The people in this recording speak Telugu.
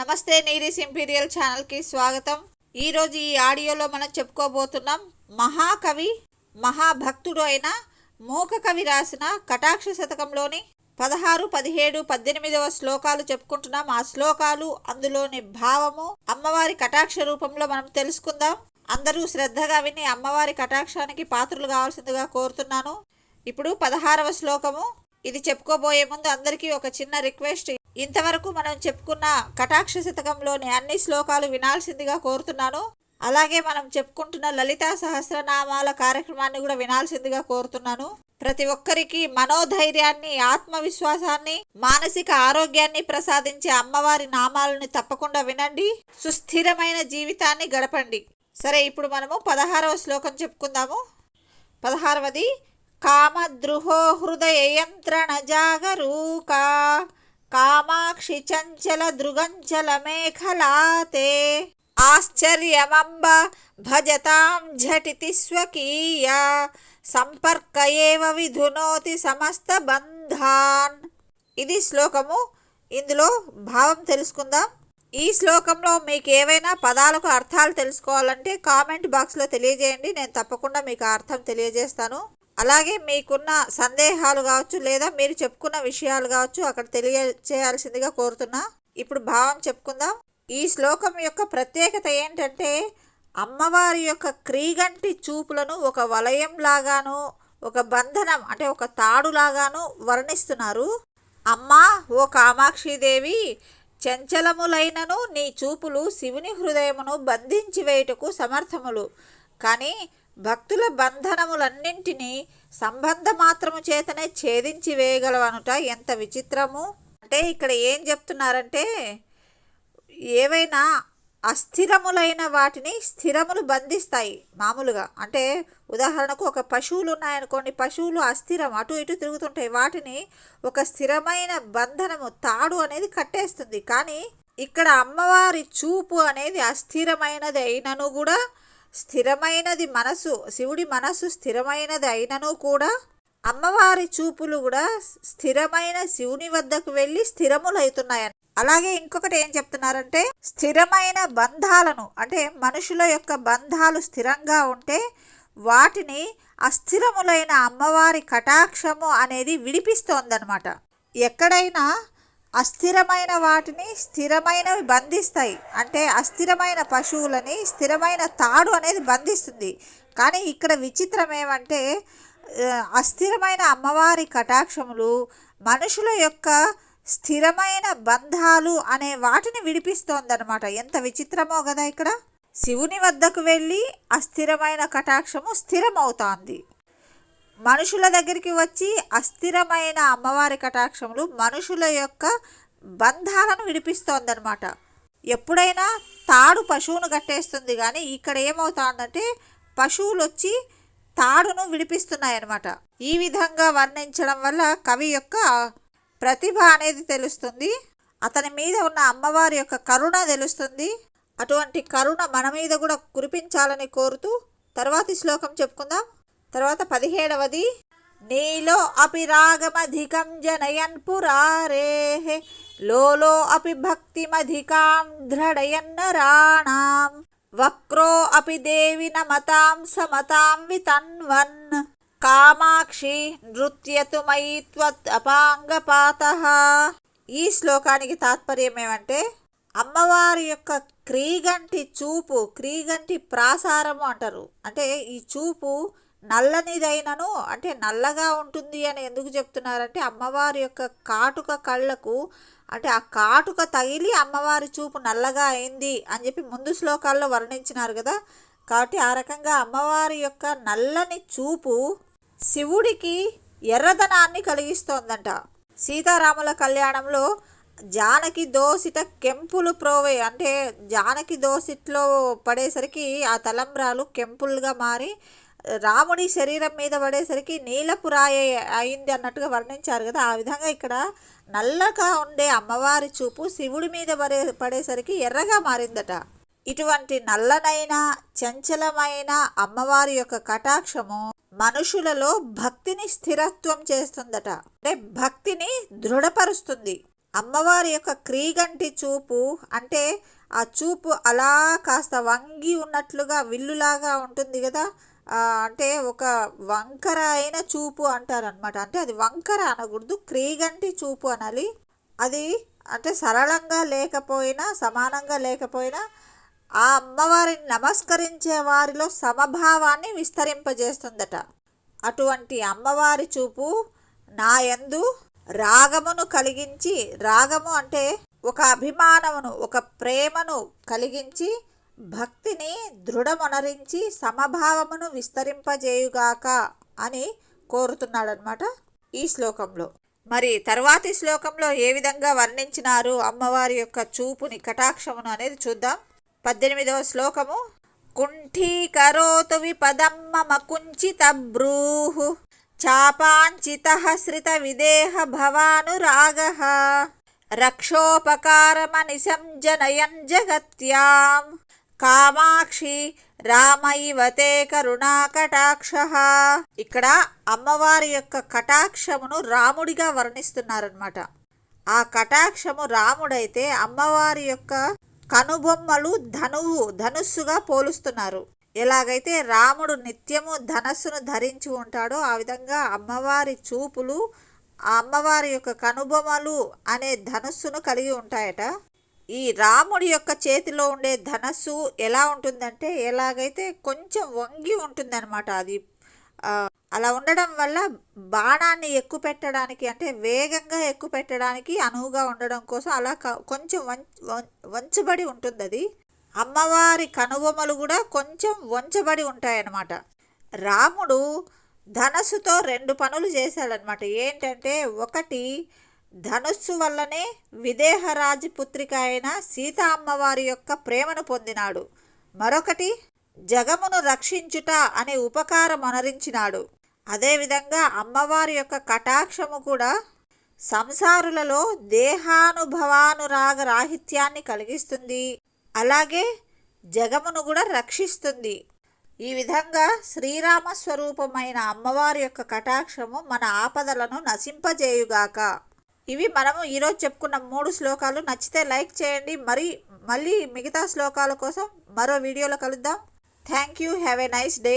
నమస్తే నీరీస్ ఇంపీరియల్ ఛానల్కి స్వాగతం. ఈరోజు ఈ ఆడియోలో మనం చెప్పుకోబోతున్నాం మహాకవి మహాభక్తుడు అయిన మూక కవి రాసిన కటాక్ష శతకంలోని పదహారు పదిహేడు పద్దెనిమిదవ శ్లోకాలు చెప్పుకుంటున్నాం. ఆ శ్లోకాలు అందులోని భావము అమ్మవారి కటాక్ష రూపంలో మనం తెలుసుకుందాం. అందరూ శ్రద్ధగా విని అమ్మవారి కటాక్షానికి పాత్రలు కావాల్సిందిగా కోరుతున్నాను. ఇప్పుడు పదహారవ శ్లోకము. ఇది చెప్పుకోబోయే ముందు అందరికీ ఒక చిన్న రిక్వెస్ట్. ఇంతవరకు మనం చెప్పుకున్న కటాక్ష శతకంలోని అన్ని శ్లోకాలు వినాల్సిందిగా కోరుతున్నాను. అలాగే మనం చెప్పుకుంటున్న లలితా సహస్రనామాల కార్యక్రమాన్ని కూడా వినాల్సిందిగా కోరుతున్నాను. ప్రతి ఒక్కరికి మనోధైర్యాన్ని ఆత్మవిశ్వాసాన్ని మానసిక ఆరోగ్యాన్ని ప్రసాదించే అమ్మవారి నామాలను తప్పకుండా వినండి. సుస్థిరమైన జీవితాన్ని గడపండి. సరే ఇప్పుడు మనము పదహారవ శ్లోకం చెప్పుకుందాము. పదహారవది కామద్రుహో హృదయ యంత్రణ జాగరూకా కామాక్షి చంచల దృగంచల మేఖలాతే ఆశ్చర్యమంబ భజతాం ఝటితి స్వకీయ. సంపర్క ఏవ విధునోతి సమస్త బంధాన్. ఇది శ్లోకము. ఇందులో భావం తెలుసుకుందాం. ఈ శ్లోకంలో మీకు ఏవైనా పదాలకు అర్థాలు తెలుసుకోవాలంటే కామెంట్ బాక్స్లో తెలియజేయండి. నేను తప్పకుండా మీకు అర్థం తెలియజేస్తాను. అలాగే మీకున్న సందేహాలు కావచ్చు లేదా మీరు చెప్పుకున్న విషయాలు కావచ్చు అక్కడ తెలియచేయాల్సిందిగా కోరుతున్నా. ఇప్పుడు భావం చెప్పుకుందాం. ఈ శ్లోకం యొక్క ప్రత్యేకత ఏంటంటే అమ్మవారి యొక్క క్రీగంటి చూపులను ఒక వలయం లాగాను ఒక బంధనం అంటే ఒక తాడులాగాను వర్ణిస్తున్నారు. అమ్మా ఓ కామాక్షిదేవి చంచలములైనను నీ చూపులు శివుని హృదయమును బంధించి వేయుటకు సమర్థములు. కానీ భక్తుల బంధనములన్నింటినీ సంబంధ మాత్రము చేతనే ఛేదించి వేయగలవనుట ఎంత విచిత్రము? అంటే ఇక్కడ ఏం చెప్తున్నారంటే ఏవైనా అస్థిరములైన వాటిని స్థిరములు బంధిస్తాయి మామూలుగా. అంటే ఉదాహరణకు ఒక పశువులు ఉన్నాయనుకోండి పశువులు అస్థిరం అటు ఇటు తిరుగుతుంటాయి. వాటిని ఒక స్థిరమైన బంధనము తాడు అనేది కట్టేస్తుంది. కానీ ఇక్కడ అమ్మవారి చూపు అనేది అస్థిరమైనది అయినను కూడా స్థిరమైనది మనసు శివుడి మనసు స్థిరమైనది అయినను కూడా అమ్మవారి చూపులు కూడా స్థిరమైన శివుని వద్దకు వెళ్ళి స్థిరములవుతున్నాయని అలాగే ఇంకొకటి ఏం చెప్తున్నారంటే స్థిరమైన బంధాలను అంటే మనుషుల యొక్క బంధాలు స్థిరంగా ఉంటే వాటిని అస్థిరములైన అమ్మవారి కటాక్షము అనేది విడిపిస్తోందనమాట. ఎక్కడైనా అస్థిరమైన వాటిని స్థిరమైనవి బంధిస్తాయి. అంటే అస్థిరమైన పశువులని స్థిరమైన తాడు అనేది బంధిస్తుంది. కానీ ఇక్కడ విచిత్రం ఏమంటే అస్థిరమైన అమ్మవారి కటాక్షములు మనుషుల యొక్క స్థిరమైన బంధాలు అనే వాటిని విడిపిస్తోందనమాట ఎంత విచిత్రమో కదా ఇక్కడ. శివుని వద్దకు వెళ్ళి అస్థిరమైన కటాక్షము స్థిరమవుతోంది. మనుషుల దగ్గరికి వచ్చి అస్థిరమైన అమ్మవారి కటాక్షములు మనుషుల యొక్క బంధాలను విడిపిస్తోందనమాట ఎప్పుడైనా తాడు పశువును కట్టేస్తుంది కానీ ఇక్కడ ఏమవుతుందంటే పశువులు వచ్చి తాడును విడిపిస్తున్నాయన్నమాట. ఈ విధంగా వర్ణించడం వల్ల కవి యొక్క ప్రతిభ అనేది తెలుస్తుంది. అతని మీద ఉన్న అమ్మవారి యొక్క కరుణ తెలుస్తుంది. అటువంటి కరుణ మన మీద కూడా కురిపించాలని కోరుతూ తర్వాతి శ్లోకం చెప్పుకుందాం. తర్వాత పదిహేడవది నీలో అపి రాగమధికం జనయన్ పురారే లోలో అపి భక్తిమధికాం దృఢయన్న రాణాం వక్రో అపి దేవి నమతాం సమతాం వితన్వన్ కామాక్షి నృత్యతు మయి త్వత్ ఈ శ్లోకానికి తాత్పర్యం ఏమంటే అమ్మవారి యొక్క క్రీగంటి చూపు క్రీగంటి ప్రాసారము అంటారు. అంటే ఈ చూపు నల్లనిదైనను అంటే నల్లగా ఉంటుంది అని ఎందుకు చెప్తున్నారంటే అమ్మవారి యొక్క కాటుక కళ్ళకు అంటే ఆ కాటుక తగిలి అమ్మవారి చూపు నల్లగా అయింది అని చెప్పి ముందు శ్లోకాల్లో వర్ణించినారు కదా. కాబట్టి ఆ రకంగా అమ్మవారి యొక్క నల్లని చూపు శివుడికి ఎర్రదనాన్ని కలిగిస్తోందంట. సీతారాముల కళ్యాణంలో జానకి దోసిట కెంపులు ప్రోవే అంటే జానకి దోసిట్లో పడేసరికి ఆ తలంబ్రాలు కెంపులుగా మారి రాముడి శరీరం మీద పడేసరికి నీలపు రాయి అయింది అన్నట్టుగా వర్ణించారు కదా. ఆ విధంగా ఇక్కడ నల్లగా ఉండే అమ్మవారి చూపు శివుడి మీద పడే పడేసరికి ఎర్రగా మారిందట. ఇటువంటి నల్లనైన చంచలమైన అమ్మవారి యొక్క కటాక్షము మనుషులలో భక్తిని స్థిరత్వం చేస్తుందట. అంటే భక్తిని దృఢపరుస్తుంది. అమ్మవారి యొక్క క్రీగంటి చూపు అంటే ఆ చూపు అలా కాస్త వంగి ఉన్నట్లుగా విల్లులాగా ఉంటుంది కదా. అంటే ఒక వంకర అయిన చూపు అంటారనమాట అంటే అది వంకర అనకూడదు క్రీగంటి చూపు అనాలి. అది అంటే సరళంగా లేకపోయినా సమానంగా లేకపోయినా ఆ అమ్మవారిని నమస్కరించే వారిలో సమభావాన్ని విస్తరింపజేస్తుందట. అటువంటి అమ్మవారి చూపు నా యందు రాగమును కలిగించి రాగము అంటే ఒక అభిమానమును ఒక ప్రేమను కలిగించి భక్తిని దృఢమొనరించి సమభావమును విస్తరింపజేయుగాక అని కోరుతున్నాడనమాట ఈ శ్లోకంలో. మరి తర్వాతి శ్లోకంలో ఏ విధంగా వర్ణించినారు అమ్మవారి యొక్క చూపుని కటాక్షమును అనేది చూద్దాం. పద్దెనిమిదవ శ్లోకము. కుంఠీకరోతు విపదం మమ కుంచిత బ్రూహు చాపాంచిత శ్రిత విదేహ భవానురాగ రక్షోపకారమనిశం జనయన్ జగత్యాం కామాక్షి రామైవతే కరుణాకటాక్ష. ఇక్కడ అమ్మవారి యొక్క కటాక్షమును రాముడిగా వర్ణిస్తున్నారనమాట ఆ కటాక్షము రాముడైతే అమ్మవారి యొక్క కనుబొమ్మలు ధనువు ధనుస్సుగా పోలుస్తున్నారు. ఎలాగైతే రాముడు నిత్యము ధనస్సును ధరించి ఉంటాడో ఆ విధంగా అమ్మవారి చూపులు ఆ అమ్మవారి యొక్క కనుబొమ్మలు అనే ధనుస్సును కలిగి ఉంటాయట. ఈ రాముడి యొక్క చేతిలో ఉండే ధనస్సు ఎలా ఉంటుందంటే ఎలాగైతే కొంచెం వంగి ఉంటుందన్నమాట అది. అలా ఉండడం వల్ల బాణాన్ని ఎక్కువ పెట్టడానికి అంటే వేగంగా ఎక్కువ పెట్టడానికి అనువుగా ఉండడం కోసం అలా కొంచెం వం వం- వంచబడి ఉంటుంది అది అమ్మవారి కనుబొమ్మలు కూడా కొంచెం వంచబడి ఉంటాయన్నమాట. రాముడు ధనస్సుతో రెండు పనులు చేశాడనమాట ఏంటంటే ఒకటి ధనుస్సు వల్లనే విదేహరాజు పుత్రిక అయిన సీత అమ్మవారి యొక్క ప్రేమను పొందినాడు. మరొకటి జగమును రక్షించుట అనే ఉపకారం అనరించినాడు. అదేవిధంగా అమ్మవారి యొక్క కటాక్షము కూడా సంసారులలో దేహానుభవానురాగ రాహిత్యాన్ని కలిగిస్తుంది. అలాగే జగమును కూడా రక్షిస్తుంది. ఈ విధంగా శ్రీరామ స్వరూపమైన అమ్మవారి యొక్క కటాక్షము మన ఆపదలను నశింపజేయుగాక. ఇవి మనము ఈరోజు చెప్పుకున్న మూడు శ్లోకాలు. నచ్చితే లైక్ చేయండి. మరి మళ్ళీ మిగతా శ్లోకాల కోసం మరో వీడియోలో కలుద్దాం. Thank you. Have a nice day.